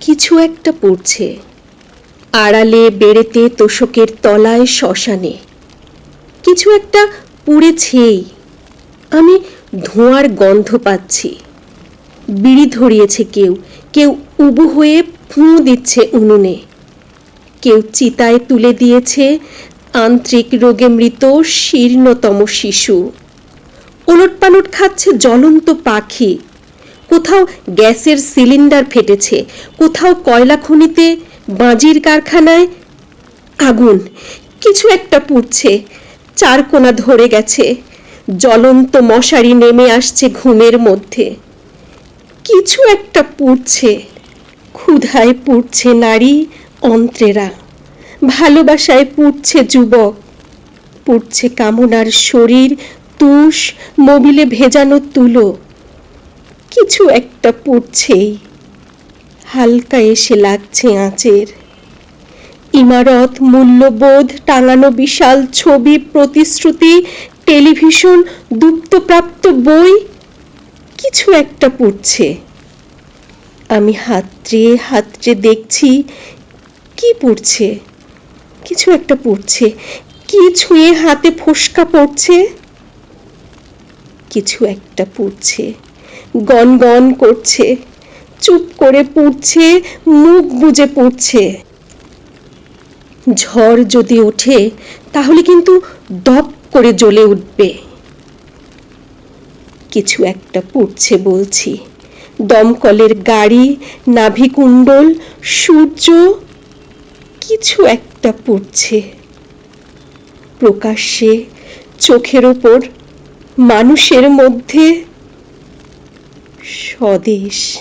কিছু একটা পড়ছে। আড়ালে বেড়েতে তোষকের তলায় শ্মশানে। কিছু একটা পুড়েছেই। আমি ধোঁয়ার গন্ধ পাচ্ছি। বিড়ি ধরিয়েছে কেউ। কেউ উবু হয়ে ফুঁ দিচ্ছে উনুনে। কেউ চিতায় তুলে দিয়েছে আন্ত্রিক রোগে মৃত শীর্ণতম শিশু। ওলটপালট খাচ্ছে জ্বলন্ত পাখি। কোথাও গ্যাসের সিলিন্ডার ফেটেছে, কোথাও কয়লা খনিতে, বাজির কারখানায় আগুন, কিছু একটা পুড়ছে চারকোনা ধরে গেছে, জ্বলন্ত মশারি নেমে আসছে ঘুমের মধ্যে। কিছু একটা পুড়ছে, ক্ষুধায় পুড়ছে নারী অন্ত্রেরা, ভালোবাসায় পুড়ছে যুবক, পুড়ছে কামনার শরীর, তুষ, মোবিলে ভেজানো তুলো। কিছু একটা পুড়ছেই হালকা এসে লাগছে আঁচের। ইমারত, মূল্যবোধ, টাঙানো বিশাল ছবি, প্রতিশ্রুতি, টেলিভিশন দুপ্তপ্রাপ্ত বই, কিছু একটা পুড়ছে। আমি হাতড়ে হাতড়ে দেখছি, কি পুড়ছে? কিছু একটা পুড়ছে। কি ছুঁয়ে হাতে ফোসকা পড়ছে? কিছু একটা পুড়ছে। গন গন করছে। চুপ করে পুড়ছে, মুখ বুজে পুড়ছে। ঝড় যদি ওঠে, তাহলে কিন্তু দপ করে জ্বলে উঠবে। কিছু একটা পুড়ছে বলছি। দমকলের গাড়ি নাভিকুণ্ডল সূর্য, কিছু একটা পুড়ছে। প্রকাশ্যে চোখের ওপর মানুষের মধ্যে স্বদেশ।